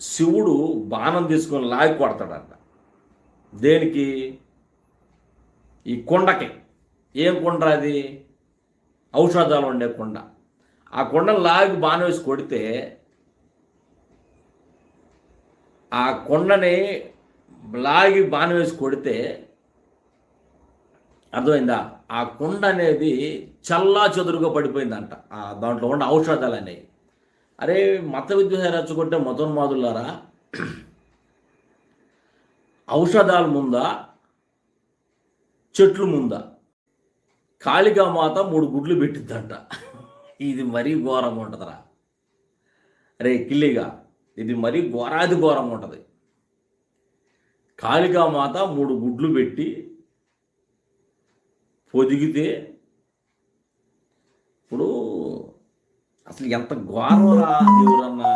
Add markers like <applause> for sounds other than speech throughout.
శివుడు బాణం తీసుకొని లాగి కొడతాడంట. దేనికి? ఈ కొండకి. ఏం కొండ అది? ఔషధాలు ఉండే కొండ. ఆ కొండను లాగి బాణం వేసి కొడితే ఆ కొండని లాగి బాణం వేసి కొడితే అర్థమైందా? ఆ కొండ అనేది చల్లా చెదురుగా పడిపోయిందంట. ఆ దాంట్లో ఉన్న ఔషధాలు అనేవి అరే మత విద్య రెచ్చగొట్టే మతోన్మాదులారా ఔషధాలు ముందా చెట్లు ముందా? కాళికా మాత మూడు గుడ్లు పెట్టిద్దంట. ఇది మరీ ఘోరంగా ఉంటుందిరా. అరే కిల్లిగా ఇది మరీ ఘోరాది ఘోరంగా ఉంటుంది. కాళికా మాత మూడు గుడ్లు పెట్టి పొదిగితే ఇప్పుడు అసలు ఎంత ఘోరరా దేవుడన్నా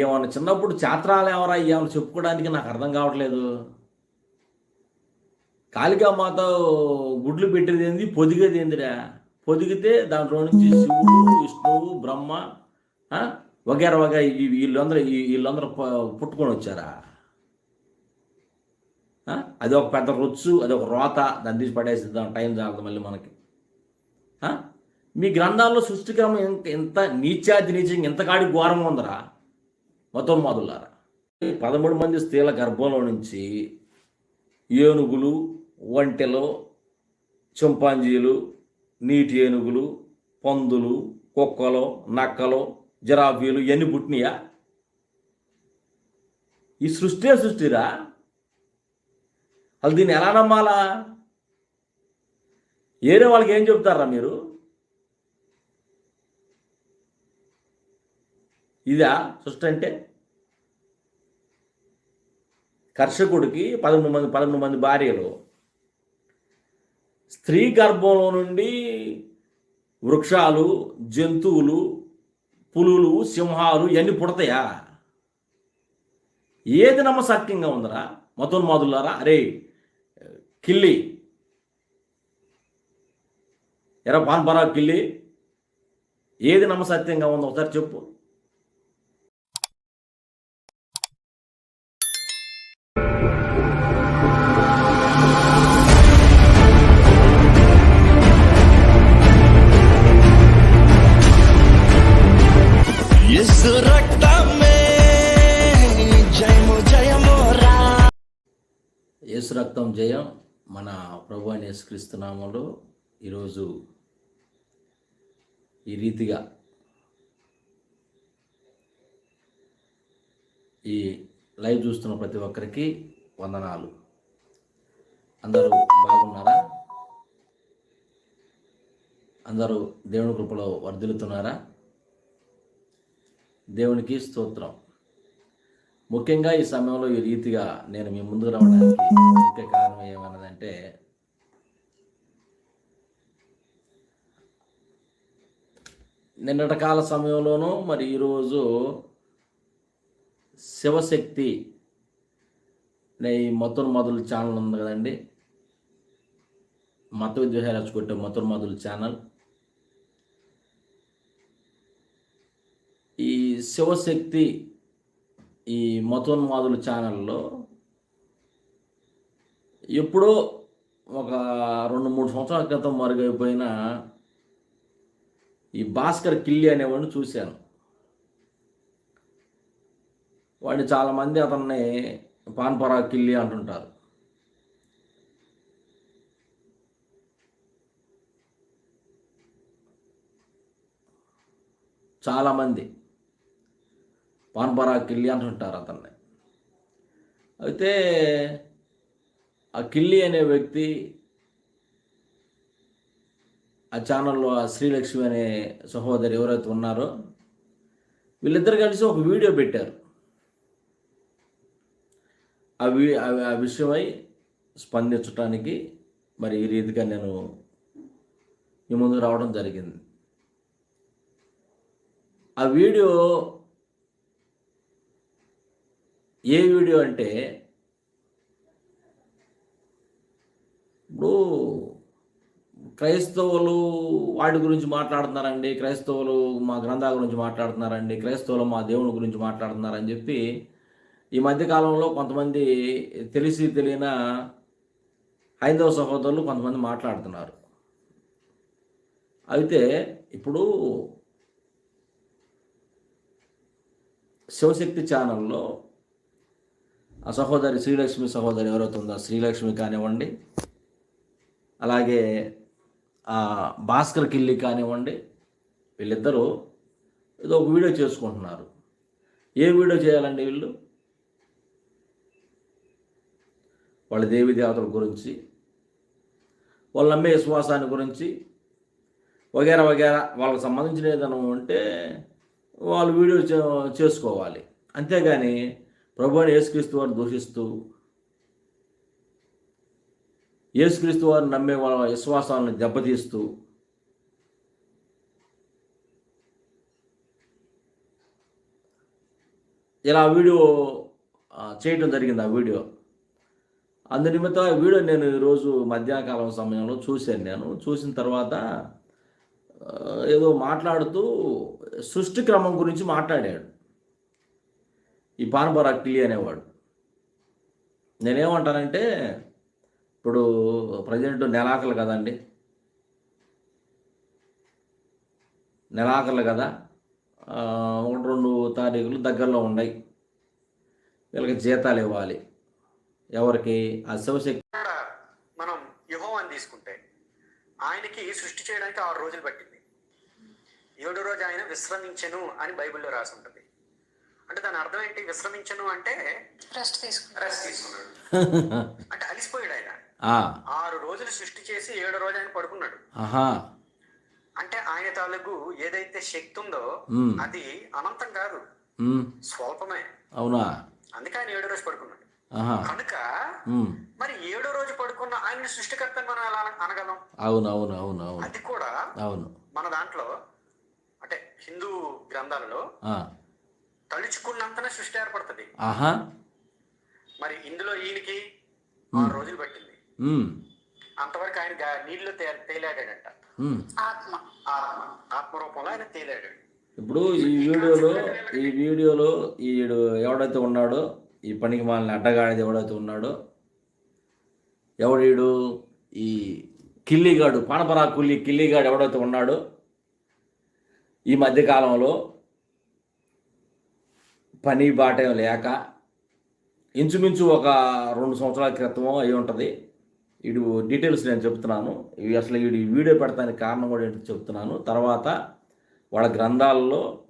ఏమన్నా చిన్నప్పుడు చాత్రాలు ఎవరా ఏమన్నా చెప్పుకోవడానికి నాకు అర్థం కావట్లేదు. కాళికామాత గుడ్లు పెట్టేది ఏంది? పొదిగేది ఏందిరా? పొదిగితే దాంట్లో నుంచి శివుడు విష్ణువు బ్రహ్మ వగేర వగేర వీళ్ళందరూ వీళ్ళందరూ పుట్టుకొని వచ్చారా? అది ఒక పెద్ద రొచ్చు అది ఒక రోత దాన్ని తీసి దాని టైం జాగ్రత్త మళ్ళీ మనకి. మీ గ్రంథాల్లో సృష్టికరమైన ఎంత ఎంత నీచాది నీచంగా ఎంతకాడి ఘోరంగా ఉందరా? మతోన్మాదులారా. పదమూడు మంది స్త్రీల గర్భంలో నుంచి ఏనుగులు ఒంటెలు చింపాంజీలు నీటి ఏనుగులు పందులు కుక్కలు నక్కలు జిరాఫీలు ఇవన్నీ పుట్టినాయా? ఈ సృష్టి సృష్టిరా? అసలు దీన్ని ఎలా నమ్మాలా? ఏరే వాళ్ళకి ఏం చెప్తారా మీరు? ఇదా సృష్టి అంటే కర్షకుడికి పదమూడు మంది పదమూడు మంది భార్యలు. స్త్రీ గర్భంలో నుండి వృక్షాలు జంతువులు పులులు సింహాలు ఇవన్నీ పుడతాయా? ఏది నమ్మసక్యంగా ఉందరా? మతోన్మాదులారా అరే కిల్లి. ఎరా పాన్పరా కిల్లి? ఏది నమ్మసత్యంగా ఉందో ఒకసారి చెప్పు. యేసు రక్తం జయం మన ప్రభు అని యేసుక్రీస్తు ఈరోజు ఈ రీతిగా ఈ లైవ్ చూస్తున్న ప్రతి ఒక్కరికి వందనాలు. అందరూ బాగున్నారా? అందరూ దేవుని కృపలో వర్ధిల్లుతున్నారా? దేవునికి స్తోత్రం. ముఖ్యంగా ఈ సమయంలో ఈ రీతిగా నేను మీ ముందుకు రావడానికి ముఖ్య కారణం ఏమన్నదంటే నిన్నటి కాల సమయంలోనూ మరి ఈరోజు శివశక్తి ఈ మతుర్ మధుల ఛానల్ ఉంది కదండి. మత విద్వేషాలు రచ్చగొట్టే మతుర్ మధుల ఛానల్ ఈ శివశక్తి ఈ మతోన్మాదుల ఛానల్లో ఎప్పుడో ఒక రెండు మూడు సంవత్సరాల క్రితం మరుగైపోయిన ఈ భాస్కర్ కిల్లి అనేవాడిని చూశాను. వాడిని చాలామంది అతన్ని పాన్పరా కిల్లి అంటుంటారు. చాలామంది. పాన్పరా కిల్లి అంటుంటారు అతన్ని. అయితే ఆ కిల్లి అనే వ్యక్తి ఆ ఛానల్లో ఆ శ్రీలక్ష్మి అనే సహోదరి ఎవరైతే ఉన్నారో వీళ్ళిద్దరు కలిసి ఒక వీడియో పెట్టారు. ఆ వి ఆ- విషయమై స్పందించడానికి మరి ఈ రీతిగా నేను మీ ముందు రావడం జరిగింది. ఆ వీడియో ఏ వీడియో అంటే ఇప్పుడు క్రైస్తవులు వాటి గురించి మాట్లాడుతున్నారండి క్రైస్తవులు మా గ్రంథాల గురించి మాట్లాడుతున్నారండి క్రైస్తవులు మా దేవుని గురించి మాట్లాడుతున్నారని చెప్పి ఈ మధ్యకాలంలో కొంతమంది తెలిసి తెలియన హైందవ సహోదరులు కొంతమంది మాట్లాడుతున్నారు. అయితే ఇప్పుడు శివశక్తి ఛానల్లో ఆ సహోదరి శ్రీలక్ష్మి సహోదరి ఎవరైతే ఉందో శ్రీలక్ష్మి కానివ్వండి అలాగే ఆ భాస్కర్ కిల్లి కానివ్వండి వీళ్ళిద్దరూ ఏదో ఒక వీడియో చేసుకుంటున్నారు. ఏ వీడియో చేయాలండి వీళ్ళు? వాళ్ళ దేవి దేవతల గురించి వాళ్ళు నమ్మే విశ్వాసాన్ని గురించి వగేరా వగేరా వాళ్ళకి సంబంధించిన ఏదైనా ఉంటే వాళ్ళు వీడియో చే- చేసుకోవాలి. అంతేగాని ప్రభుని యేసుక్రీస్తు వారిని దూషిస్తూ యేసుక్రీస్తు వారిని నమ్మే వాళ్ళ విశ్వాసాలను దెబ్బతీస్తూ ఇలా వీడియో చేయటం చేయడం జరిగింది ఆ వీడియో. అందు నిమిత్తం ఆ వీడియో నేను ఈరోజు మధ్యాహ్నకాలం సమయంలో చూశాను నేను. చూసిన తర్వాత ఏదో మాట్లాడుతూ సృష్టి క్రమం గురించి మాట్లాడాడు. ఈ పానబరా కిలి అనేవాడు. నేనేమంటానంటే ఇప్పుడు ప్రజెంట్ నెలాకలు కదండి నెలాకలు కదా? ఒకటి రెండు తారీఖులు దగ్గరలో ఉన్నాయి. వీళ్ళకి జీతాలు ఇవ్వాలి. ఎవరికి? ఆ శివశక్తి. మనం యహోవాని తీసుకుంటే ఆయనకి సృష్టి చేయడానికి ఆరు రోజులు పట్టింది. ఏడో రోజు ఆయన విశ్రమించెను అని బైబిల్లో రాసి ఉంటుంది. అంటే దాని అర్థం ఏంటి? విశ్రమించను అంటే రెస్ట్ తీసుకుంటాం రెస్ట్ తీసుకున్నాడు. <laughs> అంటే అలిసిపోయాడు ఆయన. ఆ, ఆరు రోజులు సృష్టి చేసి ఏడో రోజు ఆయన పడుకున్నాడు. అంటే ఆయన తాలూకు ఏదైతే శక్తి ఉందో. అది అనంతం కాదు. స్వల్పమే. అవునా? అందుకే ఆయన ఏడో రోజు పడుకున్నాడు. కనుక మరి ఏడో రోజు పడుకున్న ఆయన సృష్టికర్త మనం ఎలా అనగలం? అవును అవును అవును అవును. అది కూడా అవును. మన దాంట్లో అంటే హిందూ గ్రంథాలలో ఆ, తలుచుకున్నంతనే సృష్టి ఏర్పడుతుంది. ఆహా. మరి ఇందులో ఈయనకి ఆరు రోజులు పట్టింది. అంతవరకు ఆయన తే తేలాడాడంట. ఆత్మ ఆత్మ. ఆత్మ. రూపంలో ఆయన తేలాడాడు. ఇప్పుడు ఈ వీడియోలో ఈ వీడియోలో ఈడు ఎవడైతే ఉన్నాడో ఈ పనికి మాలిన అడ్డగాడిది ఎవడైతే ఉన్నాడో ఎవడీడు? ఈ కిల్లిగాడు పానపరా కుల్లి కిల్లిగాడు ఎవడైతే ఉన్నాడో ఈ మధ్యకాలంలో పని బాట లేక ఇంచుమించు ఒక రెండు సంవత్సరాల క్రితమో అయి ఉంటుంది. వీడు డీటెయిల్స్ నేను చెప్తున్నాను. ఇవి అసలు వీడు వీడియో పెడతానికి కారణం కూడా ఏంటో చెప్తున్నాను. తర్వాత వాళ్ళ గ్రంథాలలో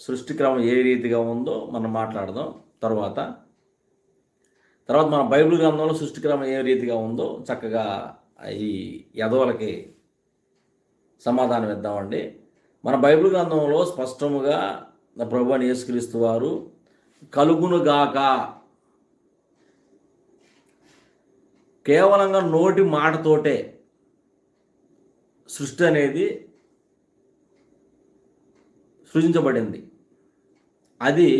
సృష్టిక్రమం ఏ రీతిగా ఉందో మనం మాట్లాడదాం. తర్వాత తర్వాత మన బైబిల్ గ్రంథంలో సృష్టిక్రమం ఏ రీతిగా ఉందో చక్కగా ఈ యదవులకి సమాధానం ఇద్దామండి. మన బైబిల్ గ్రంథంలో స్పష్టముగా ప్రభు అని యేసుక్రీస్తు వారు కలుగునుగాక. కేవలంగా నోటి మాటతోటే సృష్టి అనేది సృజించబడింది. అది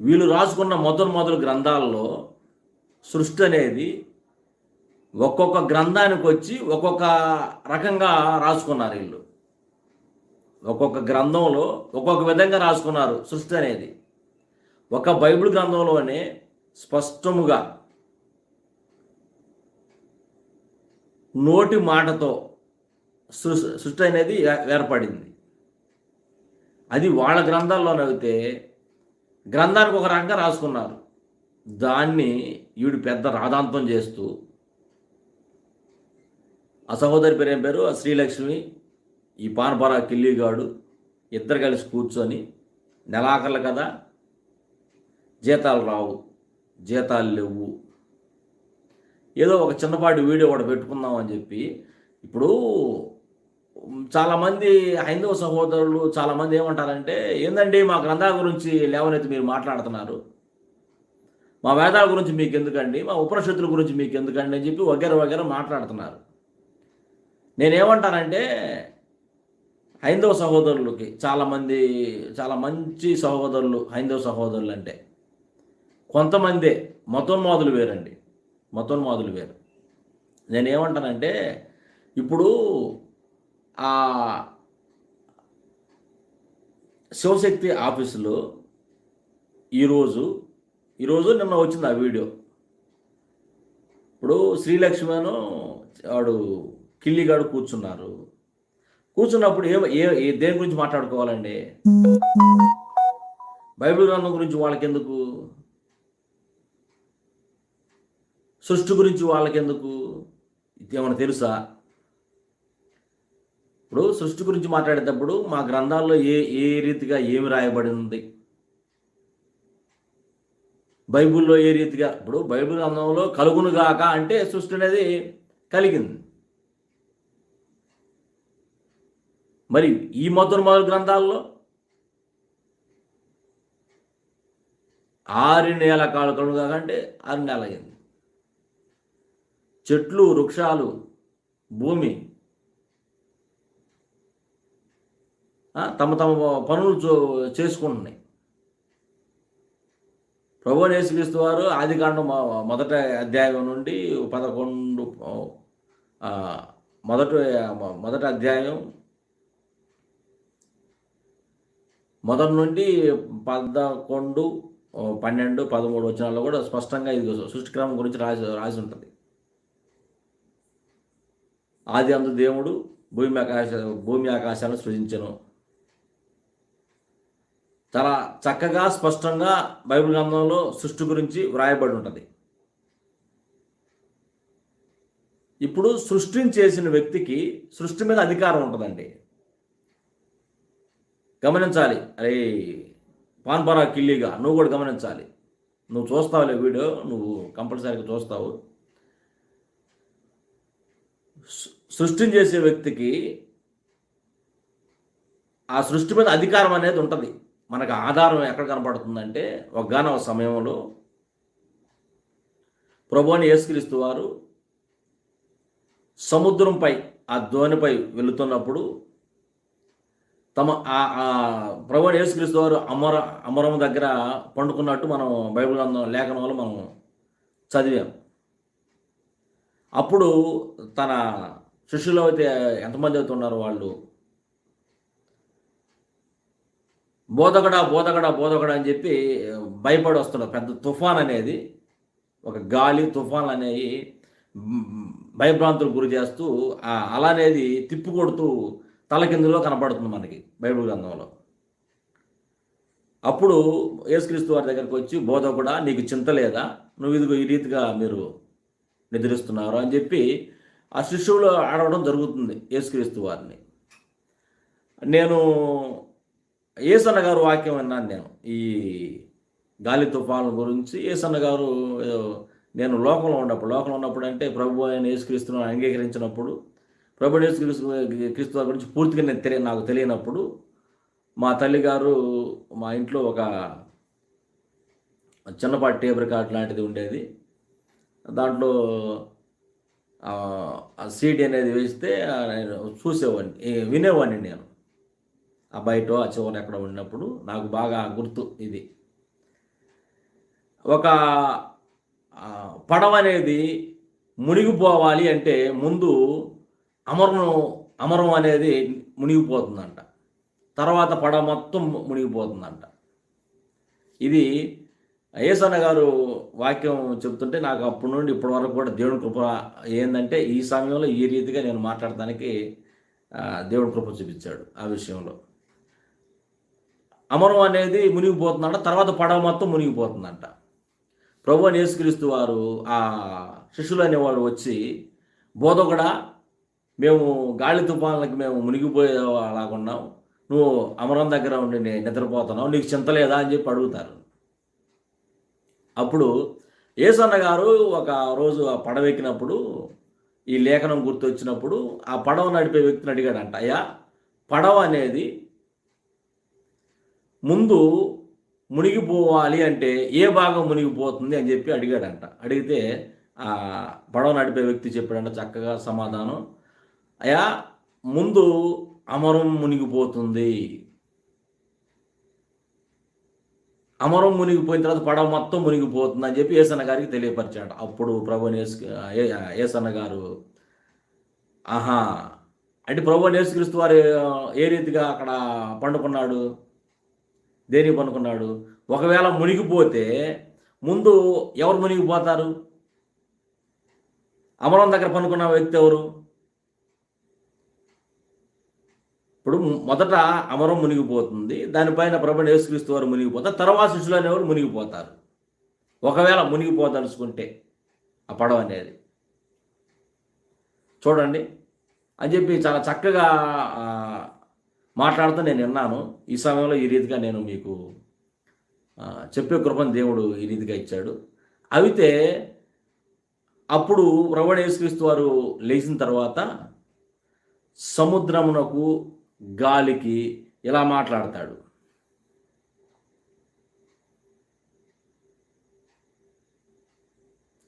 వీళ్ళు రాసుకున్న మొదలు మొదలు గ్రంథాల్లో సృష్టి అనేది ఒక్కొక్క గ్రంథానికి వచ్చి ఒక్కొక్క రకంగా రాసుకున్నారు వీళ్ళు. ఒక్కొక్క గ్రంథంలో ఒక్కొక్క విధంగా రాసుకున్నారు సృష్టి అనేది. ఒక బైబిల్ గ్రంథంలోనే స్పష్టముగా నోటి మాటతో సృ- సృష్టి అనేది ఏ- ఏర్పడింది. అది వాళ్ళ గ్రంథాల్లోనైతే గ్రంథానికి ఒక రకంగా రాసుకున్నారు. దాన్ని వీడు పెద్ద రాధాంతం చేస్తూ ఆ సహోదరి పేరు ఏం పేరు? ఆ శ్రీలక్ష్మి ఈ పానపరా కిల్లిగాడు ఇద్దరు కలిసి కూర్చొని నెలాఖర్ల కదా జీతాలు రావు జీతాలు లేవు. ఏదో ఒక చిన్నపాటి వీడియో కూడా పెట్టుకుందాం అని చెప్పి ఇప్పుడు చాలామంది హైందవ సహోదరులు చాలామంది ఏమంటారంటే ఏందండి మా గ్రంథాల గురించి లేవనైతే మీరు మాట్లాడుతున్నారు? మా వేదాల గురించి మీకు ఎందుకండి మా ఉపనిషత్తుల గురించి మీకు ఎందుకండి అని చెప్పి వగేర వగేర మాట్లాడుతున్నారు. నేనేమంటానంటే హైందవ సహోదరులకి చాలామంది చాలా మంచి సహోదరులు హైందవ సహోదరులు అంటే కొంతమందే మతోన్మాదులు వేరండి. మతోన్మాదులు వేరు. నేనేమంటానంటే ఇప్పుడు ఆ శివశక్తి ఆఫీసులో ఈరోజు ఈరోజు నిన్న వచ్చింది ఆ వీడియో. ఇప్పుడు శ్రీలక్ష్మను వాడు కిల్లిగాడు కూర్చున్నారు. కూర్చున్నప్పుడు ఏ ఏ దేని గురించి మాట్లాడుకోవాలండి? బైబిల్ గ్రంథం గురించి వాళ్ళకెందుకు? సృష్టి గురించి వాళ్ళకెందుకు? ఇదేమైనా తెలుసా? ఇప్పుడు సృష్టి గురించి మాట్లాడేటప్పుడు మా గ్రంథాల్లో ఏ ఏ రీతిగా ఏమి రాయబడింది? బైబిల్లో ఏ రీతిగా? ఇప్పుడు బైబిల్ గ్రంథంలో కలుగునుగాక అంటే సృష్టి అనేది కలిగింది. మరి ఈ మొదటి మొదటి గ్రంథాల్లో ఆరు నెల కాలు కలుగుగాక అంటే ఆరు నెల అయింది చెట్లు వృక్షాలు భూమి. తమ తమ పనులు చేసుకుంటున్నాయి. ప్రభు యేసుక్రీస్తు వారు ఆది కాండం మొదట అధ్యాయం నుండి పదకొండు మొదట మొదటి మొదటి అధ్యాయం మొదటి నుండి పదకొండు పన్నెండు పదమూడు వచ్చినాల్లో కూడా స్పష్టంగా ఇది సృష్టిక్రమం గురించి రాసి రాసి ఉంటుంది. ఆది అందు దేవుడు భూమి ఆకాశ భూమి ఆకాశాలను సృజించను. చాలా చక్కగా స్పష్టంగా బైబిల్ గ్రంథంలో సృష్టి గురించి వ్రాయబడి ఉంటుంది. ఇప్పుడు సృష్టిని చేసిన వ్యక్తికి సృష్టి మీద అధికారం ఉంటుందండి. గమనించాలి. అరే పాన్పరా కిల్లీగా నువ్వు కూడా గమనించాలి. నువ్వు చూస్తావులే వీడియో నువ్వు కంపల్సరీగా చూస్తావు. సృష్టిని చేసే వ్యక్తికి ఆ సృష్టి మీద అధికారం అనేది ఉంటుంది. మనకు ఆధారం ఎక్కడ కనపడుతుందంటే ఒగ్గానవ సమయంలో ప్రభుని యేసుక్రీస్తు వారు సముద్రంపై ఆ ధోనిపై వెళుతున్నప్పుడు తమ ఆ ఆ ప్రభుని యేసుక్రీస్తు వారు అమర అమరం దగ్గర పండుకున్నట్టు మనం బైబిల్ లేఖనంలో మనం చదివాం. అప్పుడు తన శిష్యులు అయితే ఎంతమంది అయితే ఉన్నారో వాళ్ళు? బోధగడ బోధగడ బోధగడ అని చెప్పి భయపడి వస్తున్నారు పెద్ద తుఫాన్ అనేది ఒక గాలి తుఫాన్ అనేవి మ్, భయభ్రాంతులకు గురి చేస్తూ ఆ అల అనేది తిప్పుకొడుతూ తలకిందులో కనపడుతుంది మనకి బైబిల్ గ్రంథంలో. అప్పుడు యేసుక్రీస్తు వారి దగ్గరికి వచ్చి బోధకుడా నీకు చింత లేదా? నువ్వు ఇదిగో ఈ రీతిగా మీరు నిద్రిస్తున్నారు అని చెప్పి ఆ శిష్యులు ఆడవడం జరుగుతుంది యేసుక్రీస్తు వారిని. నేను ఏసన్న గారు వాక్యం విన్నాను నేను. ఈ గాలి తుఫాను గురించి ఏసన్న గారు నేను లోకంలో ఉన్నప్పుడు లోకంలో ఉన్నప్పుడు అంటే ప్రభు ఆయన యేసుక్రీస్తును అంగీకరించినప్పుడు ప్రభు యేసుక్రీస్తు క్రీస్తు వారి గురించి పూర్తిగా నేను తెలియ నాకు తెలియనప్పుడు మా తల్లిగారు మా ఇంట్లో ఒక చిన్నపాటి టేబుల్ కార్డ్ లాంటిది ఉండేది. దాంట్లో ఆ సీడీ అనేది వేస్తే నేను చూసేవాడిని. వినేవాడిని నేను. ఆ బయట ఆ చివరి ఎక్కడ ఉన్నప్పుడు నాకు బాగా గుర్తు ఇది. ఒక పడవ అనేది మునిగిపోవాలి అంటే ముందు అమరం అమరం అనేది మునిగిపోతుందంట. తర్వాత పడవ మొత్తం మునిగిపోతుందంట. ఇది ఏసన్న గారు వాక్యం చెప్తుంటే నాకు అప్పటి నుండి ఇప్పటి వరకు కూడా దేవుని కృప ఏంటంటే ఈ సమయంలో ఈ రీతిగా నేను మాట్లాడటానికి దేవుడి దేవుని కృప చూపించాడు ఆ విషయంలో. అమరం అనేది మునిగిపోతుందంట తర్వాత పడవ మొత్తం మునిగిపోతుందంట. ప్రభు అని యేసుక్రీస్తు వారు ఆ శిష్యులు అనేవాడు వచ్చి బోధకుడా మేము గాలి తుఫాన్లకి మేము మునిగిపోయేలాగా ఉన్నాం. నువ్వు అమరం దగ్గర ఉండి నిద్రపోతున్నావు నీకు చింత లేదా? అని చెప్పి అడుగుతారు. అప్పుడు ఏసన్న గారు ఒక రోజు ఆ పడవ ఎక్కినప్పుడు ఈ లేఖనం గుర్తొచ్చినప్పుడు ఆ పడవ నడిపే వ్యక్తిని అడిగాడంట అయ్యా పడవ అనేది ముందు మునిగిపోవాలి అంటే ఏ భాగం మునిగిపోతుంది? అని చెప్పి అడిగాడంట. అడిగితే ఆ పడవ నడిపే వ్యక్తి చెప్పాడంట చక్కగా సమాధానం అయ్యా ముందు అమరం మునిగిపోతుంది అమరం మునిగిపోయిన తర్వాత పడవ మొత్తం మునిగిపోతుంది అని చెప్పి ఏసన్న గారికి తెలియపరిచాడు. అప్పుడు ప్రభు ఏసన్న గారు ఆహా అంటే ప్రభు యేసుక్రీస్తు వారు ఏ రీతిగా అక్కడ పండుకున్నాడు? దేనికి పండుకున్నాడు? ఒకవేళ మునిగిపోతే ముందు ఎవరు మునిగిపోతారు? అమరం దగ్గర పనుకున్న వ్యక్తి ఎవరు? ఇప్పుడు మొదట అమరం మునిగిపోతుంది. దానిపైన ప్రభు యేసుక్రీస్తు వారు మునిగిపోతారు. తర్వాత శిష్యులు అనేవారు మునిగిపోతారు. ఒకవేళ మునిగిపోదలుచుకుంటే ఆ పడవ అనేది. చూడండి. అని చెప్పి చాలా చక్కగా మాట్లాడుతూ నేను విన్నాను. ఈ సమయంలో ఈ రీతిగా నేను మీకు చెప్పే కృపను దేవుడు ఈ రీతిగా ఇచ్చాడు. అయితే అప్పుడు రవణ యేసుక్రీస్తు వారు లేచిన తర్వాత సముద్రమునకు గాలికి ఇలా మాట్లాడతాడు?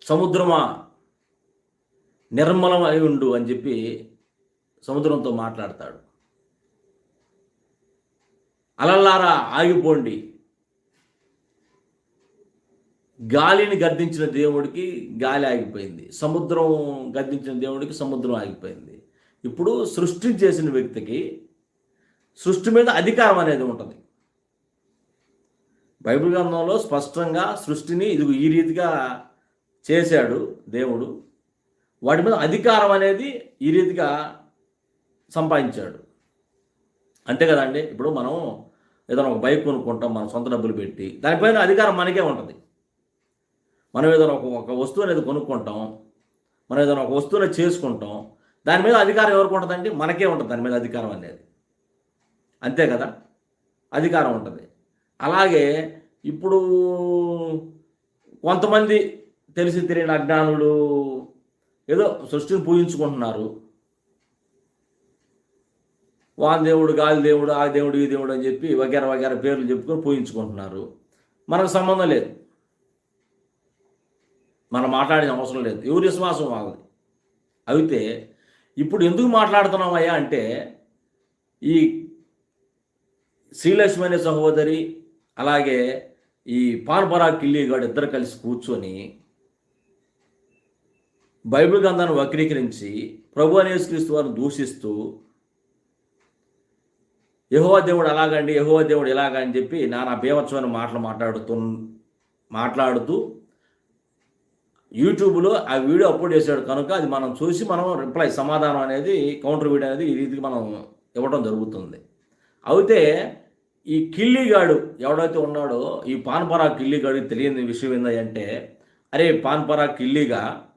సముద్రమా? నిర్మలం అయి ఉండు అని చెప్పి సముద్రంతో మాట్లాడతాడు. అలల్లారా ఆగిపోండి. గాలిని గద్దించిన దేవుడికి గాలి ఆగిపోయింది. సముద్రం గద్దించిన దేవుడికి సముద్రం ఆగిపోయింది. ఇప్పుడు సృష్టి చేసిన వ్యక్తికి సృష్టి మీద అధికారం అనేది ఉంటుంది. బైబిల్ గ్రంథంలో స్పష్టంగా సృష్టిని ఇది ఈ రీతిగా చేశాడు దేవుడు. వాటి మీద అధికారం అనేది ఈ రీతిగా సంపాదించాడు. అంతే కదండి? ఇప్పుడు మనం ఏదైనా ఒక బైక్ కొనుక్కుంటాం మనం సొంత డబ్బులు పెట్టి దానిపైన అధికారం మనకే ఉంటుంది. మనం ఏదైనా ఒక ఒక వస్తువు అనేది కొనుక్కుంటాం మనం ఏదైనా ఒక వస్తువుని చేసుకుంటాం దాని మీద అధికారం ఎవరికి ఉంటుందండి? మనకే ఉంటుంది దాని మీద అధికారం అనేది. అంతే కదా? అధికారం ఉంటుంది. అలాగే ఇప్పుడు కొంతమంది తెలిసి తెలియని అజ్ఞానులు ఏదో సృష్టిని పూజించుకుంటున్నారు. వాన్ దేవుడు గాలి దేవుడు ఆ దేవుడు ఈ దేవుడు అని చెప్పి వగేర వగేర పేర్లు చెప్పుకొని పూజించుకుంటున్నారు. మనకు సంబంధం లేదు. మనం మాట్లాడిన అవసరం లేదు. ఎవరి విశ్వాసం వాళ్ళది? అయితే ఇప్పుడు ఎందుకు మాట్లాడుతున్నామయ్యా అంటే ఈ శ్రీలక్ష్మి అనే సహోదరి అలాగే ఈ పాన్పరా కిల్లిగాడు ఇద్దరు కలిసి కూర్చొని బైబిల్ గ్రంథాన్ని వక్రీకరించి ప్రభు అనేసుక్రీస్తు వారిని దూషిస్తూ యహోవ దేవుడు అలాగండి యహోవ దేవుడు ఇలాగా అని చెప్పి నానా బీభత్సమైన మాటలు మాట్లాడుతూ మాట్లాడుతూ యూట్యూబ్లో ఆ వీడియో అప్లోడ్ చేశాడు. కనుక అది మనం చూసి మనం రిప్లై సమాధానం అనేది కౌంటర్ వీడియో అనేది ఈ రీతికి మనం ఇవ్వడం జరుగుతుంది. అయితే ఈ కిల్లిగాడు ఎవడైతే ఉన్నాడో ఈ పాన్పరా కిల్లిగాడికి తెలియని విషయం ఏంటంటే అరే పాన్పరా కిల్లిగా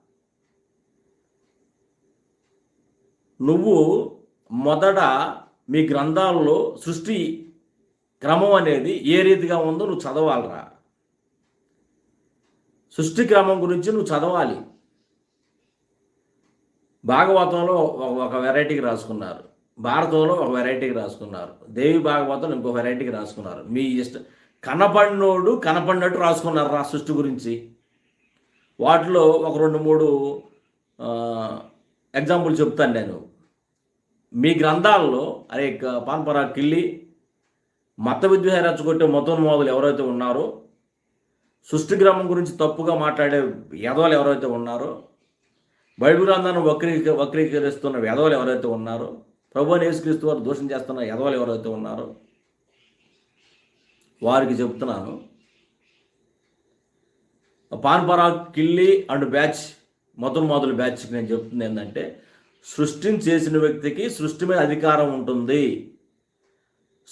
నువ్వు మొదట మీ గ్రంథాల్లో సృష్టి క్రమం అనేది ఏ రీతిగా ఉందో నువ్వు చదవాలరా. సృష్టి క్రమం గురించి నువ్వు చదవాలి. భాగవతంలో ఒక- ఒక వెరైటీకి రాసుకున్నారు. భారతంలో ఒక వెరైటీకి రాసుకున్నారు. దేవి భాగవతం ఇంకో వెరైటీకి రాసుకున్నారు. మీ ఇష్టం కనపడినోడు కనపడినట్టు రాసుకున్నారు రా సృష్టి గురించి. వాటిలో ఒక రెండు మూడు ఎగ్జాంపుల్ చెప్తాను నేను. మీ గ్రంథాల్లో అరే పాన్పరా కిల్లి మత విద్వేష రెచ్చగొట్టే మతోన్మోదులు ఎవరైతే ఉన్నారో సృష్టి గ్రామం గురించి తప్పుగా మాట్లాడే వేదవాళ్ళు ఎవరైతే ఉన్నారో బైబిల్ గ్రంథాన్ని వక్రీక వక్రీకరిస్తున్న వేదవాళ్ళు ఎవరైతే ఉన్నారో ప్రభు యేసుక్రీస్తు వారు దోషం చేస్తున్న యదవలు ఎవరైతే ఉన్నారో వారికి చెప్తున్నాను. పాన్పరా కిల్లి అండ్ బ్యాచ్ మొదలు మొదలు బ్యాచ్కి నేను చెప్తుంది ఏంటంటే సృష్టిని చేసిన వ్యక్తికి సృష్టి మీద అధికారం ఉంటుంది.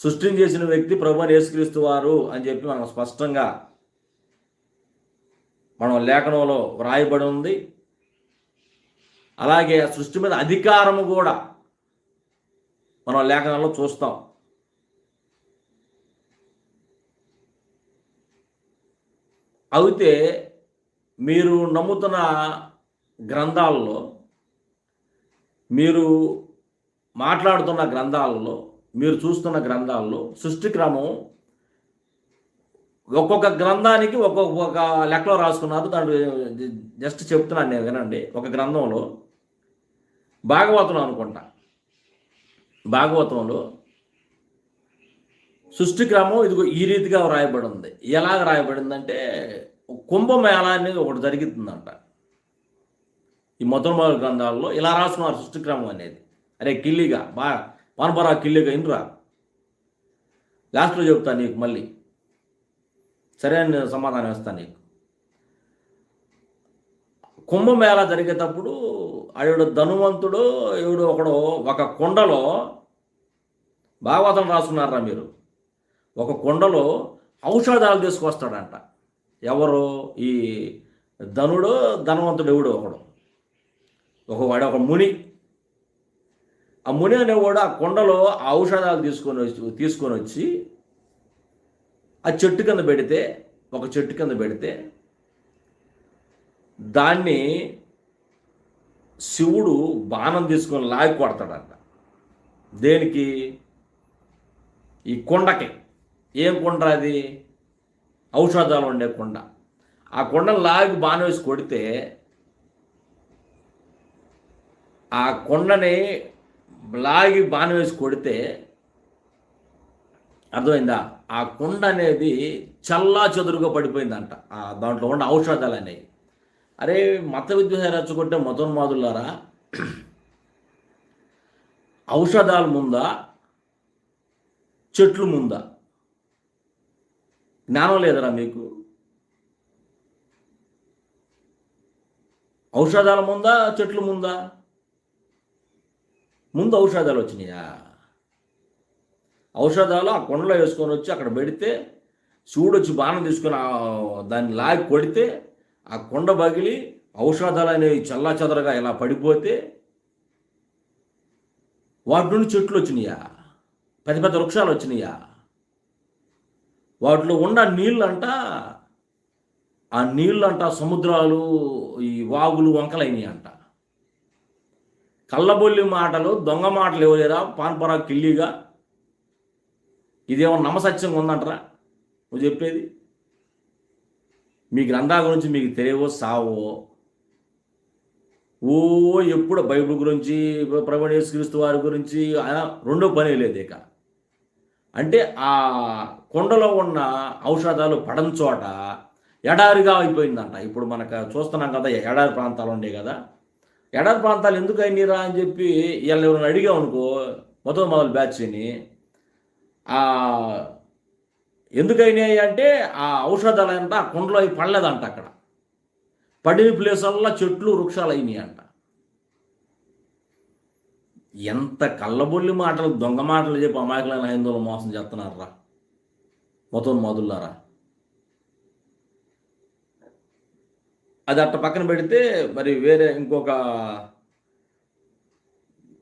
సృష్టిని చేసిన వ్యక్తి ప్రభు యేసుక్రీస్తు వారు అని చెప్పి మనం స్పష్టంగా మనం లేఖనంలో వ్రాయబడి ఉంది. అలాగే ఆ సృష్టి మీద అధికారము కూడా మనం లేఖనంలో చూస్తాం. అయితే మీరు నమ్ముతున్న గ్రంథాల్లో మీరు మాట్లాడుతున్న గ్రంథాలలో మీరు చూస్తున్న గ్రంథాల్లో సృష్టి క్రమం ఒక్కొక్క గ్రంథానికి ఒక్కొక్క లెక్కలో రాసుకున్నారు. దాంట్లో జస్ట్ చెప్తున్నాను నేను వినండి. ఒక గ్రంథంలో భాగవతం అనుకుంటా. భాగవతంలో సృష్టి క్రమం ఇదిగో ఈ రీతిగా రాయబడి ఉంది ఎలాగ రాయబడిందంటే కుంభమేళాన్ని అనేది ఒకటి జరుగుతుందంట. ఈ మొదటి గ్రంథాల్లో ఇలా రాసుకున్నారు సృష్టిక్రమం అనేది. అరే కిల్లిగా బా పనపరా కిల్లిగా ఇన్రా లాస్ట్లో చెప్తాను నీకు మళ్ళీ. సరైన సమాధానం ఇస్తాను నీకు. కుంభమేళ జరిగేటప్పుడు ఆవిడ ధనువంతుడు ఈవిడు ఒకడు ఒక కొండలో భాగవతం రాసుకున్నారా మీరు? ఒక కొండలో ఔషధాలు తీసుకొస్తాడంట. ఎవరు? ఈ ధనుడు ధనవంతుడు ఎవడు ఒకడు. ఒక వాడు ఒక ముని. ఆ ముని అనేవాడు ఆ కొండలో ఆ ఔషధాలు తీసుకొని వచ్చి తీసుకొని వచ్చి ఆ చెట్టు కింద పెడితే ఒక చెట్టు కింద పెడితే దాన్ని శివుడు బాణం తీసుకొని లాగి కొడతాడంట. దేనికి? ఈ కొండకి. ఏం కొండ అది? ఔషధాలు ఉండే కొండ. ఆ కొండను లాగి బాణం వేసి కొడితే ఆ కొండని లాగి బాణం వేసి కొడితే అర్థమైందా? ఆ కొండ అనేది చల్లా చెదురుగా పడిపోయిందంట. ఆ దాంట్లో ఉన్న ఔషధాలు అనేవి. అరే మత విద్వేష రెచ్చగొట్టే మతోన్మాదులారా? ఔషధాల ముందా? చెట్లు ముందా? జ్ఞానం లేదరా మీకు? ఔషధాల ముందా చెట్లు ముందా? ముందు ఔషధాలు వచ్చినాయా? ఔషధాలు ఆ కొండలో వేసుకొని వచ్చి అక్కడ పెడితే చూడొచ్చి బాణం తీసుకొని దాన్ని లాగి కొడితే ఆ కొండ పగిలి ఔషధాలు అనేవి చల్లా చెదరగా ఇలా పడిపోతే వాటి నుండి చెట్లు వచ్చినాయా? పెద్ద పెద్ద వృక్షాలు వచ్చినాయా? వాటిలో ఉన్న నీళ్ళంట ఆ నీళ్ళంట సముద్రాలు ఈ వాగులు వంకలైనవి అంట కళ్ళబొల్లి మాటలు దొంగ మాటలు ఇవ్వలేరా పాన్పరా కిల్లిగా ఇదేమో నమసత్యంగా ఉందంటరా? నువ్వు చెప్పేది? మీ గ్రంథాల గురించి మీకు తెలియవో సావో? ఓ ఎప్పుడు బైబిల్ గురించి ప్రవణేశ్ క్రీస్తు వారి గురించి ఆ, రెండో పని లేదు ఇక. అంటే ఆ కొండలో ఉన్న ఔషధాలు పడని చోట ఎడారిగా అయిపోయిందంట. ఇప్పుడు మనకు చూస్తున్నాం కదా ఎడారి ప్రాంతాలు ఉండే కదా. ఎడారి ప్రాంతాలు ఎందుకు అయినరా అని చెప్పి వీళ్ళు ఎవరైనా అడిగాం అనుకో మొత్తం మొదలు బ్యాచ్ని ఎందుకైనాయి అంటే ఆ ఔషధాలు అంట ఆ కుండలో అవి పడలేదంట అక్కడ. పడిన ప్లేసుల్లో చెట్లు వృక్షాలు అయినాయి అంట. ఎంత కళ్ళబొల్లి మాటలు దొంగ మాటలు చెప్పి అమాయకులైన హైందువులు మోసం చేస్తున్నారా మొత్తం మొదలారా అది అట్ట పక్కన పెడితే మరి వేరే ఇంకొక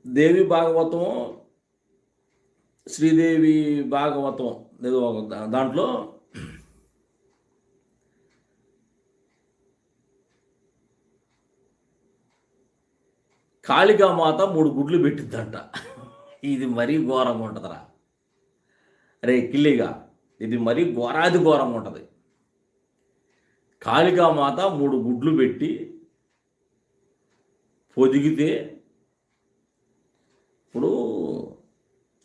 దేవి భాగవతం శ్రీదేవి భాగవతం దాంట్లో కాళికామాత మూడు గుడ్లు పెట్టిద్దంట. ఇది మరీ ఘోరంగా ఉంటుందిరా. అరే కిల్లిగా ఇది మరీ ఘోరాది ఘోరంగా ఉంటుంది. కాళికామాత మూడు గుడ్లు పెట్టి పొదిగితే ఇప్పుడు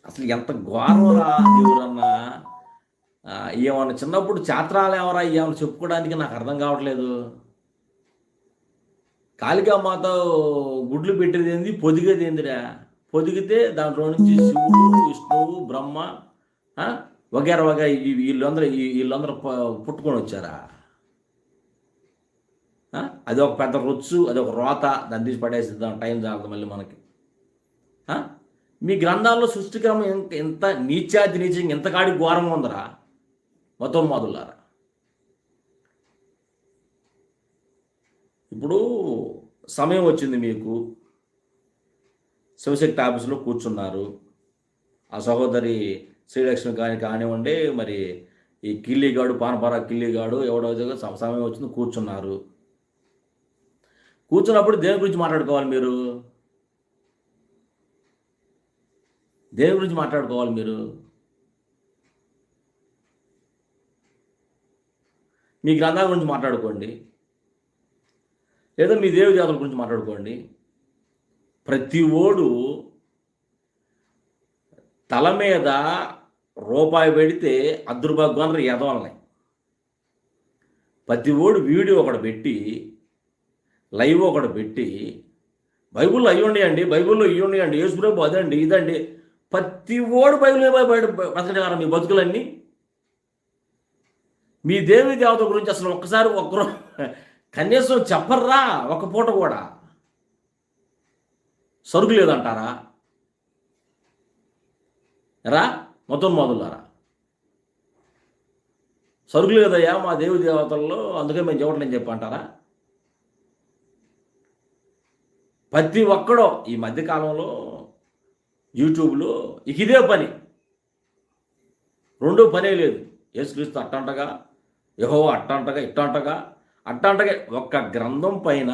అసలు ఎంత ఘోరరా దేవుడన్నా ఏమన్నా చిన్నప్పుడు చాత్రాలు ఎవరా ఏమన్నా చెప్పుకోవడానికి నాకు అర్థం కావట్లేదు. కాళికామాత గుడ్లు పెట్టేది ఏంది? పొదిగేది ఏందిరా? పొదిగితే దాంట్లో నుంచి శివుడు విష్ణువు బ్రహ్మ వగేర వగేర వీళ్ళందరూ వీళ్ళందరూ పుట్టుకొని వచ్చారా? అది ఒక పెద్ద రొచ్చు అది ఒక రోత దాన్ని తీసి పడేసిద్దాం. టైం జాగ్రత్త మళ్ళీ మనకి. మీ గ్రంథాల్లో సృష్టిక్రమం ఎంత ఎంత నీచాతి నీచంగా ఎంత కాడి ఘోరంగా ఉందరా? మతోన్మాదులారా. ఇప్పుడు సమయం వచ్చింది మీకు. శివశక్తి ఆఫీసులో కూర్చున్నారు. ఆ సహోదరి శ్రీలక్ష్మి కానీ కానివ్వండి మరి ఈ కిల్లిగాడు పానపరా కిల్లిగాడు ఎవడో సమయం వచ్చింది కూర్చున్నారు. కూర్చున్నప్పుడు దేని గురించి మాట్లాడుకోవాలి మీరు? దేని గురించి మాట్లాడుకోవాలి మీరు. మీ గ్రంథాల గురించి మాట్లాడుకోండి. లేదా మీ దేవి జాతుల గురించి మాట్లాడుకోండి. ప్రతి ఓడు తల మీద రూపాయి పెడితే అదృభాగ్వాన్ని ఎదవలని ప్రతి ఓడు వీడియో ఒకటి పెట్టి లైవ్ ఒకటి పెట్టి బైబిల్లో అయ్యి ఉన్నాయండి బైబిల్లో ఇవి ఉన్నాయండి యేసుప్రభు అదండి ఇదండి. ప్రతి ఓడు బయలు బయట బతకడారా మీ బతుకులన్నీ. మీ దేవి దేవత గురించి అసలు ఒక్కసారి ఒక్కరు కనీసం చెప్పర్రా ఒక పూట కూడా. సరుకు లేదంటారా? రా మొత్తం మొదలురా. సరుకు లేదయ్యా మా దేవి దేవతల్లో అందుకే మేము చెప్పట్లేని చెప్పి అంటారా? ప్రతి ఒక్కడో ఈ మధ్యకాలంలో యూట్యూబ్లో ఇక ఇదే పని. రెండో పనే లేదు. యేసుక్రీస్తు అట్టంటగా యహో అట్టంటగా ఇట్టంటగా అట్టంటగా ఒక్క గ్రంథం పైన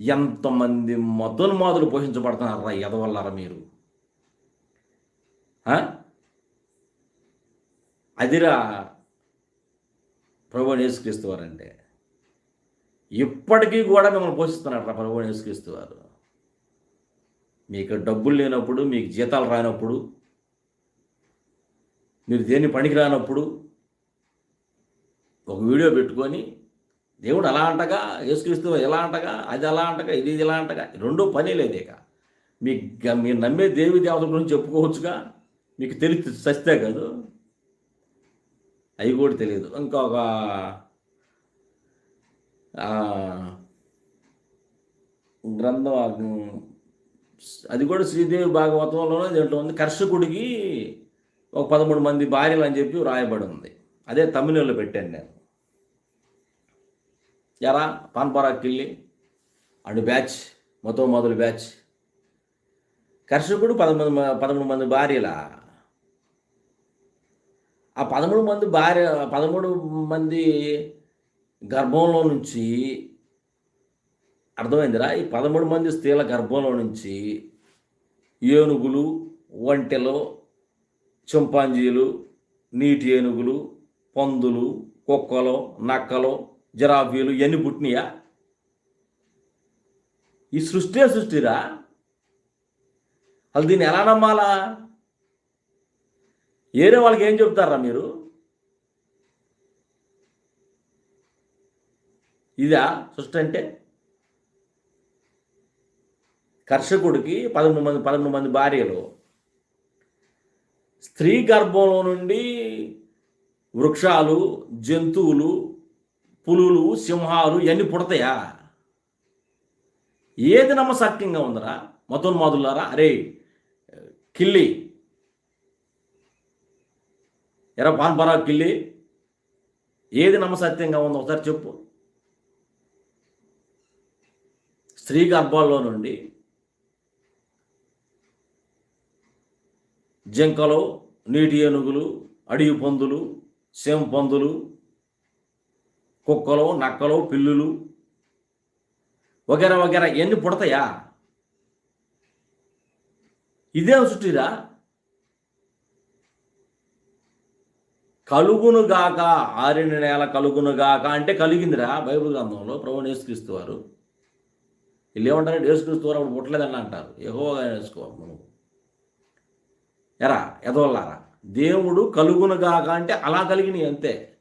ఎంతమంది మొదలు పోషించబడుతున్నారా ఎదవల్లారా మీరు? అదిరా ప్రభు యేసుక్రీస్తు వారంటే. ఇప్పటికీ కూడా మిమ్మల్ని పోషిస్తున్నాడు రా ప్రభు యేసుక్రీస్తు వారు. మీకు డబ్బులు లేనప్పుడు మీకు జీతాలు రానప్పుడు మీరు దేన్ని పనికి రానప్పుడు ఒక వీడియో పెట్టుకొని దేవుడు అలా అంటగా యేసుక్రీస్తు ఎలా అంటగా అది అలా అంటగా ఇది ఇది ఇలా అంటగా రెండో పని లేదేక మీకు మీ మీరు నమ్మే దేవి దేవతల గురించి చెప్పుకోవచ్చుగా మీకు తెలిసి సస్తే కాదు. అవి కూడా తెలియదు. ఇంకొక ఒక గ్రంథం అది కూడా శ్రీదేవి భాగవతంలోనే దీంట్లో ఉంది. కర్షకుడికి ఒక పదమూడు మంది భార్యలు అని చెప్పి రాయబడి ఉంది. అదే తమిళంలో పెట్టాను నేను. ఎరా పాన్పరాకి వెళ్ళి అండ్ బ్యాచ్ మొత్తం మొదలు బ్యాచ్. కర్షకుడు పదమూడు మ- పదమూడు మంది భార్యల? ఆ పదమూడు మంది భార్య పదమూడు మంది గర్భంలో నుంచి అర్థమైందిరా? ఈ పదమూడు మంది స్త్రీల గర్భంలో నుంచి ఏనుగులు ఒంటెలు చింపాంజీలు నీటి ఏనుగులు పందులు కుక్కలు నక్కలు జిరాఫీలు ఇవన్నీ పుట్టినాయా? ఈ సృష్టి సృష్టిరా? అసలు దీన్ని ఎలా నమ్మాలా? ఏరే వాళ్ళకి ఏం చెప్తారా మీరు? ఇదా సృష్టి అంటే? కర్షకుడికి పదమూడు మంది పదమూడు మంది భార్యలు. స్త్రీ గర్భంలో నుండి వృక్షాలు జంతువులు పులులు సింహాలు ఇవన్నీ పుడతాయా? ఏది నమ్మసక్యంగా ఉందరా? మతోన్మాదులారా అరే కిల్లి. ఎరా పాన్పరా కిల్లి. ఏది నమ్మసత్యంగా ఉందో ఒకసారి చెప్పు. స్త్రీ గర్భాల్లో నుండి జింకలు నీటి ఏనుగులు అడవి పందులు సేమ పందులు కుక్కలు నక్కలు పిల్లులు వగేరా వగేరా ఎన్ని పుడతాయా? ఇదే సృష్టిరా కలుగును గాక ఆరిన నేల కలుగును గాక అంటే కలిగిందిరా బైబిల్ గ్రంథంలో ప్రభు నేసుక్రీస్తు వారు వీళ్ళు ఏమంటారు నేసుక్రీస్తు వారు అప్పుడు పుట్టలేదని అంటారు. ఎహోగా నేర్చుకోవాలి మనం ఎరా ఎదవల్లారా? దేవుడు కలుగునుగాక అంటే అలా కలిగినాయి అంతే.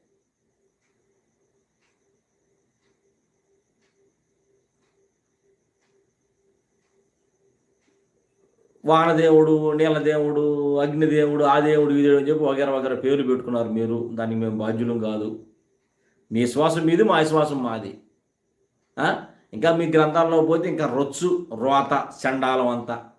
వానదేవుడు నీలదేవుడు అగ్నిదేవుడు ఆ దేవుడు ఈ దేవుడు అని చెప్పి వగేర వగేర పేర్లు పెట్టుకున్నారు మీరు. దానికి మేము బాధ్యులం కాదు. మీ శ్వాసం మీది మా శ్వాసం మాది. ఇంకా మీ గ్రంథాల్లో పోతే ఇంకా రొచ్చు రోత చండాలం అంతా.